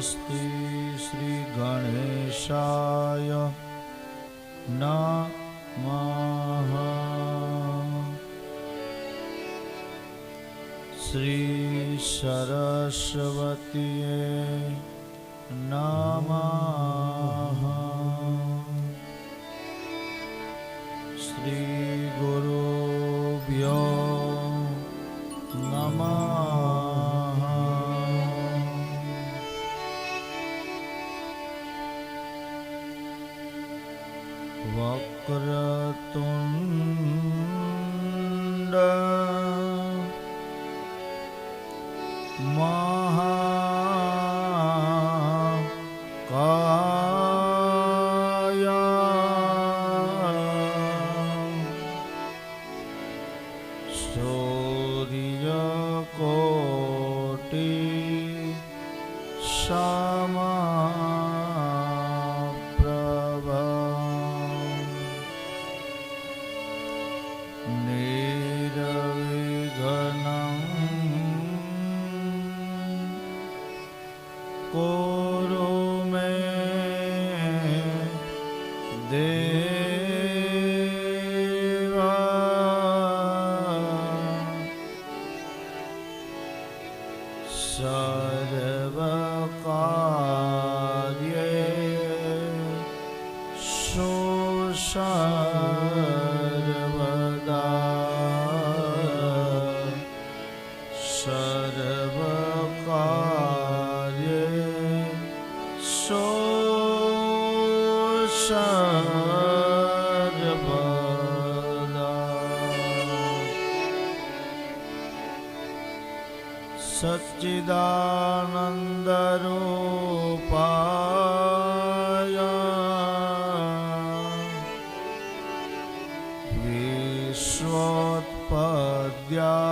સ્વસ્તિ શ્રી ગણેશાય નમઃ શ્રી वक्रतुण्ड मा coro. સચ્ચિદાનંદરૂપાય વિશ્વોત્પદ્યાદિહેતવે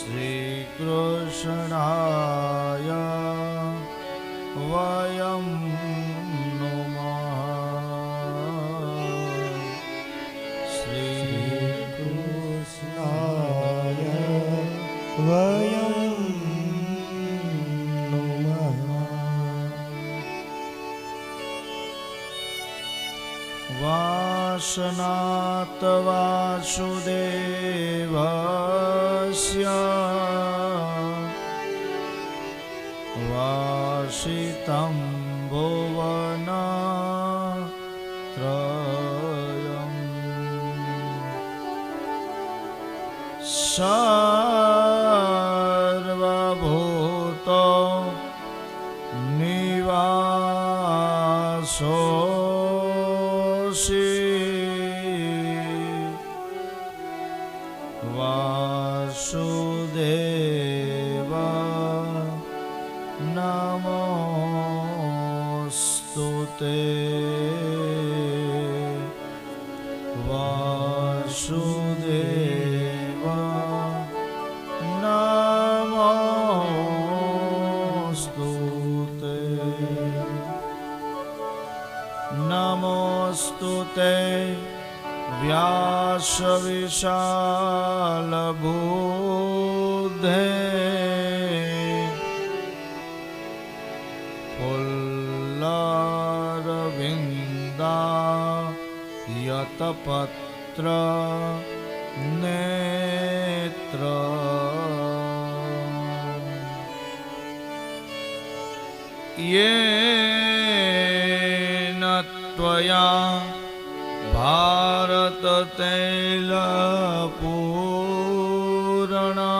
श्रीकृष्णाय वयम् વાસનાત વાસુદેવસ્ય વાસિतं ભુવન સર્વભૂતો નિવાસોસી તે વાસુદેવ નમોસ્તુ તે. નમોસ્તુ તે વ્યાસવિશાલબુદ્ધે पत्र नेत्र। ये न त्वया भारततैलपूरणा।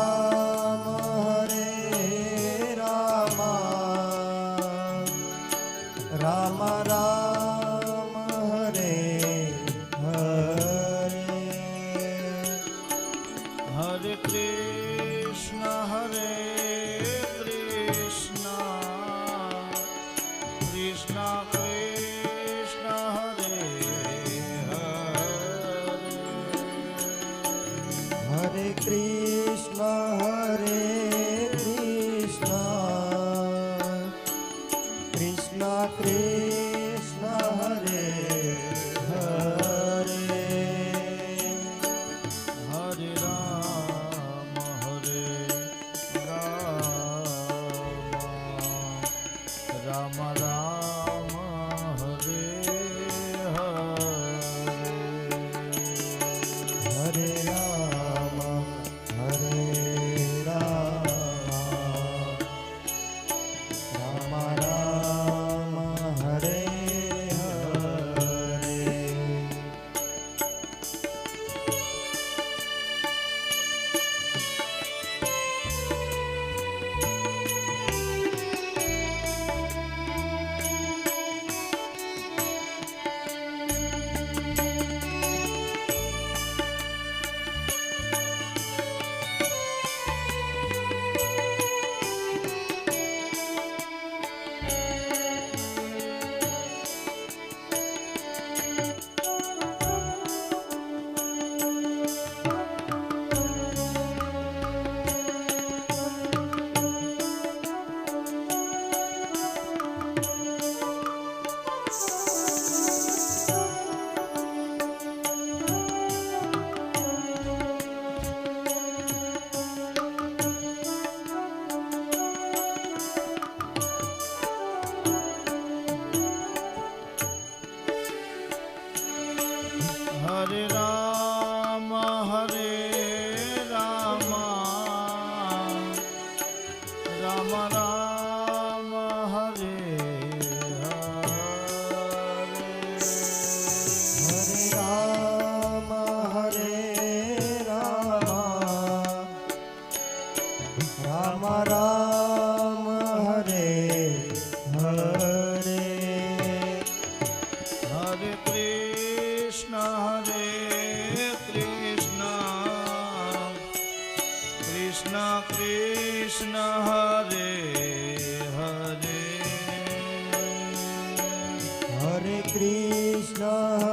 કૃષ્ણ હરે હરે. હરે કૃષ્ણ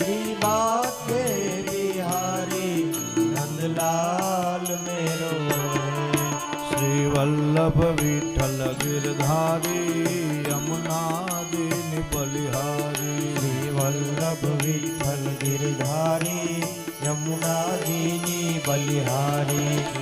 શ્રી બાકે બિહારી નંદલાલ મેરો શ્રી વલ્લભ વિઠ્ઠલ ગિરધારી યમુના દિન બલિહારી શ્રી વલ્લભ વિઠ્ઠલ ગિરધારી યમુના બલિહારી